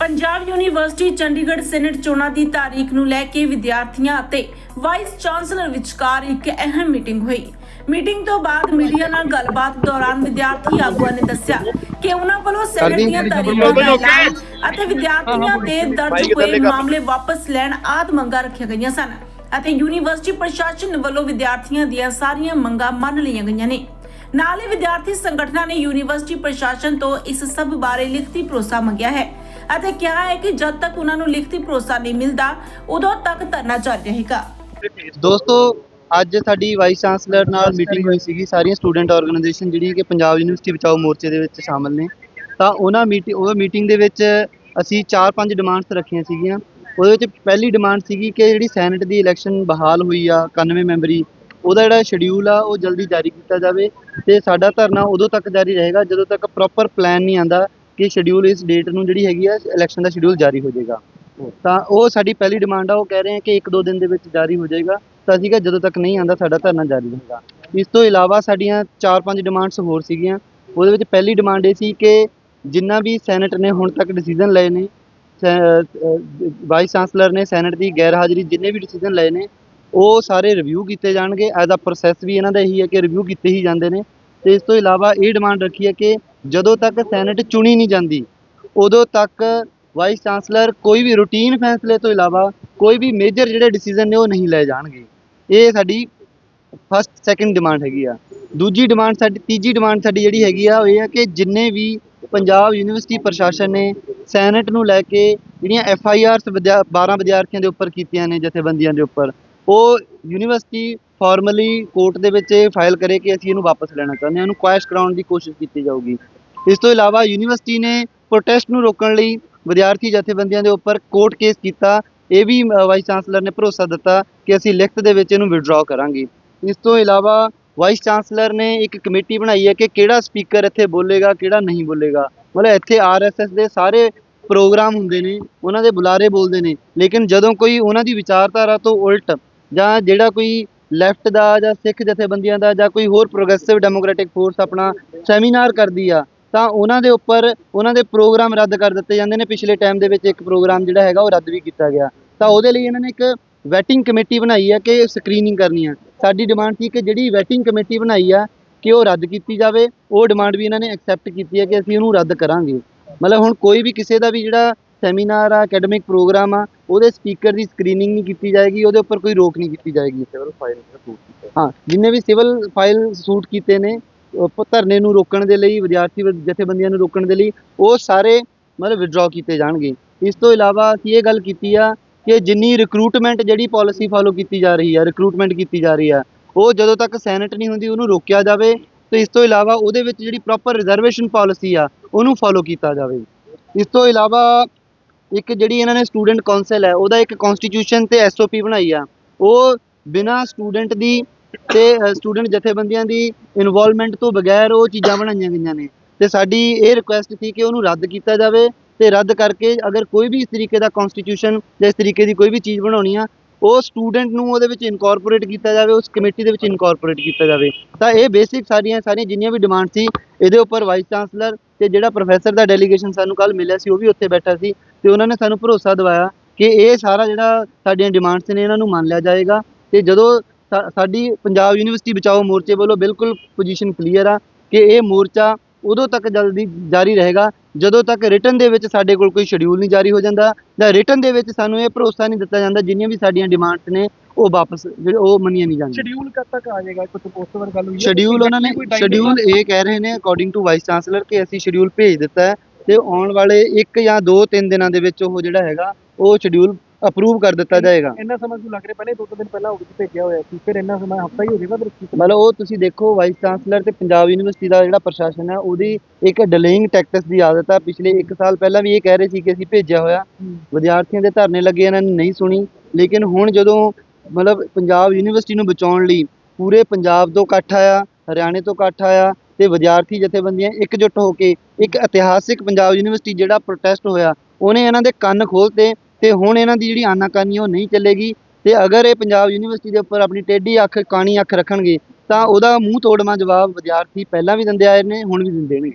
Punjab university Chandigarh senate ਚੋਣਾਂ ਦੀ ਤਾਰੀਖ ਨੂੰ ਲੈ ਕੇ ਵਿਦਿਆਰਥੀਆਂ ਅਤੇ ਵਾਈਸ ਚਾਂਸਲਰ ਵਿਚਕਾਰ ਇੱਕ ਅਹਿਮ ਮੀਟਿੰਗ ਹੋਈ। ਮੀਟਿੰਗ ਤੋਂ ਬਾਅਦ ਮੀਡੀਆ ਨਾਲ ਗੱਲਬਾਤ ਦੌਰਾਨ ਵਿਦਿਆਰਥੀ ਆਗੂਆਂ ਨੇ ਦੱਸਿਆ ਕਿ ਉਹਨਾਂ ਵੱਲੋਂ ਸੈਨੇਟ ਦੀਆਂ ਤਾਰੀਖਾਂ ਦਾ ਐਲਾਨ ਅਤੇ ਵਿਦਿਆਰਥੀਆਂ ਦੇ ਦਰਜ ਹੋਏ ਮਾਮਲੇ ਵਾਪਸ ਲੈਣ ਆਦ ਮੰਗਾਂ ਰੱਖੀਆਂ ਗਈਆਂ ਸਨ ਅਤੇ ਯੂਨੀਵਰਸਿਟੀ ਪ੍ਰਸ਼ਾਸਨ ਵੱਲੋਂ ਵਿਦਿਆਰਥੀਆਂ ਦੀਆਂ ਸਾਰੀਆਂ ਮੰਗਾਂ ਮੰਨ ਲਈਆਂ ਗਈਆਂ ਨੇ। ਨਾਲ ਹੀ ਵਿਦਿਆਰਥੀ ਸੰਗਠਨਾਂ ਨੇ ਯੂਨੀਵਰਸਿਟੀ ਪ੍ਰਸ਼ਾਸਨ ਤੋਂ ਇਸ ਸਭ ਬਾਰੇ ਲਿਖਤੀ ਭਰੋਸਾ ਮੰਗਿਆ ਹੈ ਅਤੇ ਕਿਹਾ ਹੈ ਕਿ ਜਦ ਤੱਕ ਉਹਨਾਂ ਨੂੰ ਲਿਖਤੀ ਭਰੋਸਾ ਨਹੀਂ ਮਿਲਦਾ, ਉਦੋਂ ਤੱਕ ਧਰਨਾ ਜਾਰੀ ਰਹੇਗਾ। ਦੋਸਤੋ, ਅੱਜ ਸਾਡੀ ਵਾਈਸ ਚਾਂਸਲਰ ਨਾਲ ਮੀਟਿੰਗ ਹੋਈ ਸੀਗੀ। ਸਾਰੀਆਂ ਸਟੂਡੈਂਟ ਆਰਗੇਨਾਈਜੇਸ਼ਨ ਜਿਹੜੀ ਕਿ ਪੰਜਾਬ ਯੂਨੀਵਰਸਿਟੀ ਬਚਾਓ ਮੋਰਚੇ ਦੇ ਵਿੱਚ ਸ਼ਾਮਲ ਨੇ। ਤਾਂ ਉਹਨਾਂ ਮੀਟਿੰਗ ਉਹ ਮੀਟਿੰਗ ਦੇ ਵਿੱਚ ਅਸੀਂ 4-5 ਡਿਮਾਂਡਸ ਰੱਖੀਆਂ ਸੀਗੀਆਂ। ਉਹਦੇ ਵਿੱਚ ਪਹਿਲੀ ਡਿਮਾਂਡ ਸੀਗੀ ਕਿ ਜਿਹੜੀ ਸੈਨੇਟ ਦੀ ਇਲੈਕਸ਼ਨ ਬਹਾਲ ਹੋਈ ਆ 91 ਮੈਂਬਰੀ, ਉਹਦਾ ਜਿਹੜਾ ਸ਼ਡਿਊਲ ਆ, ਉਹ ਜਲਦੀ ਜਾਰੀ ਕੀਤਾ ਜਾਵੇ। ਤੇ ਸਾਡਾ ਧਰਨਾ ਉਦੋਂ ਤੱਕ ਜਾਰੀ ਰਹੇਗਾ ਜਦੋਂ ਤੱਕ ਪ੍ਰੋਪਰ ਪਲਾਨ ਨਹੀਂ ਆਂਦਾ ਕਿ ਸ਼ਡਿਊਲ ਇਸ ਡੇਟ ਨੂੰ ਜਿਹੜੀ ਹੈਗੀ ਆ ਇਲੈਕਸ਼ਨ ਦਾ ਸ਼ਡਿਊਲ ਜਾਰੀ ਹੋ ਜਾਏਗਾ। ਤਾਂ ਉਹ ਸਾਡੀ ਪਹਿਲੀ ਡਿਮਾਂਡ ਆ, ਉਹ ਕਹਿ ਰਹੇ ਆ ਕਿ ਇੱਕ ਦੋ ਦਿਨ ਦੇ ਵਿੱਚ ਜਾਰੀ ਹੋ ਜਾਏਗਾ। ਤਾਂ ਅਸੀਂ ਕਿਹਾ ਜਦੋਂ ਤੱਕ ਨਹੀਂ ਆਂਦਾ, ਸਾਡਾ ਧਰਨਾ ਜਾਰੀ ਰਹੇਗਾ ਇਸ ਤੋਂ ਇਲਾਵਾ ਸਾਡੀਆਂ 4-5 ਡਿਮਾਂਡਸ ਹੋਰ ਸੀਗੀਆਂ। ਉਹਦੇ ਵਿੱਚ ਪਹਿਲੀ ਡਿਮਾਂਡ ਇਹ ਸੀ ਕਿ ਜਿੰਨਾ ਵੀ ਸੈਨੇਟ ਨੇ ਹੁਣ ਤੱਕ ਡਿਸੀਜਨ ਲਏ ਨੇ ਵਾਈਸ ਚਾਂਸਲਰ ਨੇ ਸੈਨੇਟ ਦੀ ਗੈਰ ਹਾਜ਼ਰੀ ਜਿੰਨੇ ਵੀ ਡਿਸੀਜਨ ਲਏ ਨੇ, ਉਹ ਸਾਰੇ ਰਿਵਿਊ ਕੀਤੇ ਜਾਣਗੇ। ਐਜ਼ ਅ ਪ੍ਰੋਸੈਸ ਵੀ ਇਹਨਾਂ ਦਾ ਇਹੀ ਹੈ ਕਿ ਰਿਵਿਊ ਕੀਤੇ ਹੀ ਜਾਂਦੇ ਨੇ। ਤੇ ਇਸ ਤੋਂ ਇਲਾਵਾ ਇਹ ਡਿਮਾਂਡ ਰੱਖੀ ਹੈ ਕਿ ਜਦੋਂ ਤੱਕ ਸੈਨੇਟ ਚੁਣੀ ਨਹੀਂ ਜਾਂਦੀ, ਉਦੋਂ ਤੱਕ ਵਾਈਸ ਚਾਂਸਲਰ ਕੋਈ ਵੀ ਰੂਟੀਨ ਫੈਸਲੇ ਤੋਂ ਇਲਾਵਾ ਕੋਈ ਵੀ ਮੇਜਰ ਜਿਹੜੇ ਡਿਸੀਜਨ ਨੇ ਉਹ ਨਹੀਂ ਲੈ ਜਾਣਗੇ। ਇਹ ਸਾਡੀ ਫਸਟ ਸੈਕੰਡ ਡਿਮਾਂਡ ਹੈਗੀ ਆ। ਦੂਜੀ ਡਿਮਾਂਡ ਸਾਡੀ, ਤੀਜੀ ਡਿਮਾਂਡ ਸਾਡੀ ਜਿਹੜੀ ਹੈਗੀ ਆ, ਉਹ ਇਹ ਆ ਕਿ ਜਿੰਨੇ ਵੀ ਪੰਜਾਬ ਯੂਨੀਵਰਸਿਟੀ ਪ੍ਰਸ਼ਾਸਨ ਨੇ ਸੈਨੇਟ ਨੂੰ ਲੈ ਕੇ ਜਿਹੜੀਆਂ ਐਫ ਆਈ ਆਰਸ 12 ਵਿਦਿਆਰਥੀਆਂ ਦੇ ਉੱਪਰ ਕੀਤੀਆਂ ਨੇ, ਜਥੇਬੰਦੀਆਂ ਦੇ ਉੱਪਰ, ਉਹ ਯੂਨੀਵਰਸਿਟੀ ਫਾਰਮਲੀ ਕੋਰਟ ਦੇ ਵਿੱਚ ਇਹ ਫਾਈਲ ਕਰੇ ਕਿ ਅਸੀਂ ਇਹਨੂੰ ਵਾਪਸ ਲੈਣਾ ਚਾਹੁੰਦੇ ਹਾਂ ਉਹਨੂੰ ਕੁਐਸ਼ ਕਰਾਉਣ ਦੀ ਕੋਸ਼ਿਸ਼ ਕੀਤੀ ਜਾਊਗੀ। ਇਸ ਤੋਂ ਇਲਾਵਾ ਯੂਨੀਵਰਸਿਟੀ ਨੇ ਪ੍ਰੋਟੈਸਟ ਨੂੰ ਰੋਕਣ ਲਈ ਵਿਦਿਆਰਥੀ ਜਥੇਬੰਦੀਆਂ ਦੇ ਉੱਪਰ ਕੋਰਟ ਕੇਸ ਕੀਤਾ। ਇਹ ਵੀ ਵਾਈਸ ਚਾਂਸਲਰ ਨੇ ਭਰੋਸਾ ਦਿੱਤਾ ਕਿ ਅਸੀਂ ਲਿਖਤ ਦੇ ਵਿੱਚ ਇਹਨੂੰ ਵਿਡਰਾਅ ਕਰਾਂਗੇ। ਇਸ ਤੋਂ ਇਲਾਵਾ ਵਾਈਸ ਚਾਂਸਲਰ ਨੇ ਇੱਕ ਕਮੇਟੀ ਬਣਾਈ ਹੈ ਕਿ ਕਿਹੜਾ ਸਪੀਕਰ ਇੱਥੇ ਬੋਲੇਗਾ, ਕਿਹੜਾ ਨਹੀਂ ਬੋਲੇਗਾ। ਮਤਲਬ ਇੱਥੇ ਆਰਐਸਐਸ ਦੇ ਸਾਰੇ ਪ੍ਰੋਗਰਾਮ ਹੁੰਦੇ ਨੇ, ਉਹਨਾਂ ਦੇ ਬੁਲਾਰੇ ਬੋਲਦੇ ਨੇ। ਲੇਕਿਨ ਜਦੋਂ ਕੋਈ ਉਹਨਾਂ ਦੀ ਵਿਚਾਰਧਾਰਾ ਤੋਂ ਉਲਟ ਜਾਂ ਜਿਹੜਾ ਕੋਈ ਲੈਫਟ ਦਾ ਜਾਂ ਸਿੱਖ ਜਥੇਬੰਦੀਆਂ ਦਾ ਜਾਂ ਕੋਈ ਹੋਰ ਪ੍ਰੋਗਰੈਸਿਵ ਡੈਮੋਕ੍ਰੈਟਿਕ ਫੋਰਸ ਆਪਣਾ ਸੈਮੀਨਾਰ ਕਰਦੀ ਆ, ਤਾਂ ਉਹਨਾਂ ਦੇ ਉੱਪਰ ਉਹਨਾਂ ਦੇ ਪ੍ਰੋਗਰਾਮ ਰੱਦ ਕਰ ਦਿੱਤੇ ਜਾਂਦੇ ਨੇ। ਪਿਛਲੇ ਟਾਈਮ ਦੇ ਵਿੱਚ ਇੱਕ ਪ੍ਰੋਗਰਾਮ ਜਿਹੜਾ ਹੈਗਾ ਉਹ ਰੱਦ ਵੀ ਕੀਤਾ ਗਿਆ। ਤਾਂ ਉਹਦੇ ਲਈ ਇਹਨਾਂ ਨੇ ਇੱਕ ਵੈਟਿੰਗ ਕਮੇਟੀ ਬਣਾਈ ਹੈ ਕਿ ਸਕਰੀਨਿੰਗ ਕਰਨੀ ਆ। ਸਾਡੀ ਡਿਮਾਂਡ ਸੀ ਕਿ ਜਿਹੜੀ ਵੈਟਿੰਗ ਕਮੇਟੀ ਬਣਾਈ ਆ, ਕਿ ਉਹ ਰੱਦ ਕੀਤੀ ਜਾਵੇ। ਉਹ ਡਿਮਾਂਡ ਵੀ ਇਹਨਾਂ ਨੇ ਐਕਸੈਪਟ ਕੀਤੀ ਹੈ ਕਿ ਅਸੀਂ ਉਹਨੂੰ ਰੱਦ ਕਰਾਂਗੇ। ਮਤਲਬ ਹੁਣ ਕੋਈ ਵੀ ਕਿਸੇ ਦਾ ਵੀ ਜਿਹੜਾ ਸੈਮੀਨਾਰ ਆ ਅਕੈਡਮਿਕ ਪ੍ਰੋਗਰਾਮ ਆ ਉਹਦੇ ਸਪੀਕਰ ਦੀ ਸਕਰੀਨਿੰਗ ਨਹੀਂ ਕੀਤੀ ਜਾਏਗੀ ਉਹਦੇ ਉੱਪਰ ਕੋਈ ਰੋਕ ਨਹੀਂ ਕੀਤੀ ਜਾਏਗੀ। ਸਿਵਲ ਫਾਈਲ ਹਾਂ ਜਿੰਨੇ ਵੀ ਸਿਵਲ ਫਾਈਲ ਸੂਟ ਕੀਤੇ ਨੇ ਧਰਨੇ ਨੂੰ ਰੋਕਣ ਦੇ ਲਈ ਵਿਦਿਆਰਥੀ ਜਥੇਬੰਦੀਆਂ ਨੂੰ ਰੋਕਣ ਦੇ ਲਈ ਉਹ ਸਾਰੇ ਮਤਲਬ ਵਿਡਰਾਅ ਕੀਤੇ ਜਾਣਗੇ। ਇਸ ਤੋਂ ਇਲਾਵਾ ਅਸੀਂ ਇਹ ਗੱਲ ਕੀਤੀ ਆ ਕਿ ਜਿੰਨੀ ਰਿਕਰੂਟਮੈਂਟ ਜਿਹੜੀ ਪਾਲਿਸੀ ਫਾਲੋ ਕੀਤੀ ਜਾ ਰਹੀ ਆ ਰਿਕਰੂਟਮੈਂਟ ਕੀਤੀ ਜਾ ਰਹੀ ਆ ਉਹ ਜਦੋਂ ਤੱਕ ਸੈਨੇਟ ਨਹੀਂ ਹੁੰਦੀ ਉਹਨੂੰ ਰੋਕਿਆ ਜਾਵੇ ਤੇ ਇਸ ਤੋਂ ਇਲਾਵਾ ਉਹਦੇ ਵਿੱਚ ਜਿਹੜੀ ਪ੍ਰੋਪਰ ਰਿਜ਼ਰਵੇਸ਼ਨ ਪਾਲਿਸੀ ਆ ਉਹਨੂੰ ਫਾਲੋ ਕੀਤਾ ਜਾਵੇ। ਇਸ ਤੋਂ ਇਲਾਵਾ ਇੱਕ ਜਿਹੜੀ ਇਹਨਾਂ ਨੇ ਸਟੂਡੈਂਟ ਕੌਂਸਲ ਹੈ, ਉਹਦਾ ਇੱਕ ਕਨਸਟੀਟਿਊਸ਼ਨ ਤੇ ਐਸਓਪੀ ਬਣਾਈ ਆ। ਉਹ ਬਿਨਾਂ ਸਟੂਡੈਂਟ ਦੀ ਤੇ ਸਟੂਡੈਂਟ ਜਥੇਬੰਦੀਆਂ ਦੀ ਇਨਵੋਲਵਮੈਂਟ ਤੋਂ ਬਗੈਰ ਉਹ ਚੀਜ਼ਾਂ ਬਣਾਈਆਂ ਗਈਆਂ ਨੇ। ਤੇ ਸਾਡੀ ਇਹ ਰਿਕੁਐਸਟ ਸੀ ਕਿ ਉਹਨੂੰ ਰੱਦ ਕੀਤਾ ਜਾਵੇ ਤੇ ਰੱਦ ਕਰਕੇ ਅਗਰ ਕੋਈ ਵੀ ਇਸ ਤਰੀਕੇ ਦਾ ਕਨਸਟੀਟਿਊਸ਼ਨ ਜਾਂ ਇਸ ਤਰੀਕੇ ਦੀ ਕੋਈ ਵੀ ਚੀਜ਼ ਬਣਾਉਣੀ ਆ, ਉਹ ਸਟੂਡੈਂਟ ਨੂੰ ਉਹਦੇ ਵਿੱਚ ਇਨਕੋਰਪੋਰੇਟ ਕੀਤਾ ਜਾਵੇ, ਉਸ ਕਮੇਟੀ ਦੇ ਵਿੱਚ ਇਨਕੋਰਪੋਰੇਟ ਕੀਤਾ ਜਾਵੇ। ਤਾਂ ਇਹ ਬੇਸਿਕ ਸਾਰੀਆਂ ਸਾਰੀਆਂ ਜਿੰਨੀਆਂ ਵੀ ਡਿਮਾਂਡ ਸੀ, ਇਹਦੇ ਉੱਪਰ ਵਾਈਸ ਚਾਂਸਲਰ ਤੇ ਜਿਹੜਾ ਪ੍ਰੋਫੈਸਰ ਦਾ ਡੈਲੀਗੇਸ਼ਨ ਸਾਨੂੰ ਕੱਲ ਮਿਲਿਆ ਸੀ, ਉਹ ਵੀ ਉੱਥੇ ਬੈਠਾ ਸੀ ਤੇ ਉਹਨਾਂ ਨੇ ਸਾਨੂੰ ਭਰੋਸਾ ਦਿਵਾਇਆ ਕਿ ਇਹ ਸਾਰਾ ਜਿਹੜਾ ਸਾਡੀਆਂ ਡਿਮਾਂਡਸ ਨੇ, ਇਹਨਾਂ ਨੂੰ ਮੰਨ ਲਿਆ ਜਾਏਗਾ ਤੇ ਜਦੋਂ ਸਾ- ਸਾਡੀ ਪੰਜਾਬ ਯੂਨੀਵਰਸਿਟੀ ਬਚਾਓ ਮੋਰਚੇ ਵੱਲੋਂ ਬਿਲਕੁਲ ਪੋਜੀਸ਼ਨ ਕਲੀਅਰ ਆ ਕਿ ਇਹ ਮੋਰਚਾ ਉਦੋਂ ਤੱਕ ਜਲਦੀ ਜਾਰੀ ਰਹੇਗਾ, ਜਦੋਂ ਤੱਕ ਰਿਟਨ ਦੇ ਵਿੱਚ ਸਾਡੇ ਕੋਲ ਕੋਈ ਸ਼ਡਿਊਲ ਨਹੀਂ ਜਾਰੀ ਹੋ ਜਾਂਦਾ, ਜਾਂ ਰਿਟਨ ਦੇ ਵਿੱਚ ਸਾਨੂੰ ਇਹ ਭਰੋਸਾ ਨਹੀਂ ਦਿੱਤਾ ਜਾਂਦਾ ਜਿੰਨੀਆਂ ਵੀ ਸਾਡੀਆਂ ਡਿਮਾਂਡਸ ਨੇ ਉਹ ਵਾਪਸ ਜਿਹੜੇ ਉਹ ਮੰਨੀਆਂ ਨਹੀਂ ਜਾਂਦੀਆਂ। ਸ਼ਡਿਊਲ ਕਦ ਤੱਕ ਆ ਜਾਏਗਾ? ਕੁਝ ਪੋਸਟ ਵਰ ਗੱਲ ਹੋਈ ਹੈ? ਸ਼ਡਿਊਲ ਉਹਨਾਂ ਨੇ ਸ਼ਡਿਊਲ ਇਹ ਕਹਿ ਰਹੇ ਨੇ ਅਕੋਰਡਿੰਗ ਟੂ ਵਾਈਸ ਚਾਂਸਲਰ ਕਿ ਅਸੀਂ ਸ਼ਡਿਊਲ ਭੇਜ ਦਿੱਤਾ ਹੈ ਤੇ ਆਉਣ ਵਾਲੇ 1 ਜਾਂ 2-3 ਦਿਨਾਂ ਦੇ ਵਿੱਚ ਉਹ ਜਿਹੜਾ ਹੈਗਾ ਉਹ ਸ਼ਡਿਊਲ ਅਪਰੂਵ ਕਰ ਦਿੱਤਾ ਜਾਏਗਾ। ਇੰਨਾ ਸਮਾਂ ਕਿਉਂ ਲੱਗ ਰਿਹਾ? ਪਹਿਲੇ ਦੋ ਤਿੰਨ ਦਿਨ ਪਹਿਲਾਂ ਆਫਿਸ ਭੇਜਿਆ ਹੋਇਆ ਸੀ ਫਿਰ ਇੰਨਾ ਸਮਾਂ ਹਫਤਾ ਹੀ ਹੋ ਜਾਏਗਾ ਫਿਰ ਮਤਲਬ ਉਹ ਤੁਸੀਂ ਦੇਖੋ ਵਾਈਸ ਚਾਂਸਲਰ ਤੇ ਪੰਜਾਬ ਯੂਨੀਵਰਸਿਟੀ ਦਾ ਜਿਹੜਾ ਪ੍ਰਸ਼ਾਸਨ ਹੈ ਉਹਦੀ ਇੱਕ ਡਿਲੇਇੰਗ ਟੈਕਟਿਕਸ ਦੀ ਆਦਤ ਆ। ਪਿਛਲੇ 1 ਸਾਲ ਪਹਿਲਾਂ ਵੀ ਇਹ ਕਹਿ ਰਹੇ ਸੀ ਕਿ ਅਸੀਂ ਭੇਜਿਆ ਹੋਇਆ। ਵਿਦਿਆਰਥੀਆਂ ਦੇ ਧਰਨੇ ਲੱਗੇ ਇਹਨਾਂ ਨੇ ਨਹੀਂ ਸੁਣੀ। ਲੇਕਿਨ ਹੁਣ ਜਦੋਂ ਮਤਲਬ ਪੰਜਾਬ ਯੂਨੀਵਰਸਿਟੀ ਨੂੰ ਬਚਾਉਣ ਲਈ ਪੂਰੇ ਪੰਜਾਬ ਤੋਂ ਇਕੱਠ ਆਇਆ, ਹਰਿਆਣੇ ਤੋਂ ਇਕੱਠ ਆਇਆ ਤੇ ਵਿਦਿਆਰਥੀ ਜਥੇਬੰਦੀਆਂ ਇਕਜੁੱਟ ਹੋ ਕੇ ਇੱਕ ਇਤਿਹਾਸਿਕ ਪੰਜਾਬ ਯੂਨੀਵਰਸਿਟੀ ਜਿਹੜਾ ਪ੍ਰੋਟੈਸਟ ਹੋਇਆ, ਉਹਨੇ ਇਹਨਾਂ ਦੇ ਕੰਨ ਖੋਲ੍ਹਤੇ ਤੇ ਹੁਣ ਇਹਨਾਂ ਦੀ ਜਿਹੜੀ ਆਨਾਕਾਨੀ ਉਹ ਨਹੀਂ ਚੱਲੇਗੀ ਤੇ ਅਗਰ ਇਹ ਪੰਜਾਬ ਯੂਨੀਵਰਸਿਟੀ ਦੇ ਉੱਪਰ ਆਪਣੀ ਟੇਢੀ ਅੱਖ, ਕਾਣੀ ਅੱਖ ਰੱਖਣਗੇ ਤਾਂ ਉਹਦਾ ਮੂੰਹ ਤੋੜਵਾਂ ਜਵਾਬ ਵਿਦਿਆਰਥੀ ਪਹਿਲਾਂ ਵੀ ਦਿੰਦੇ ਆਏ ਨੇ, ਹੁਣ ਵੀ ਦਿੰਦੇ ਨੇ।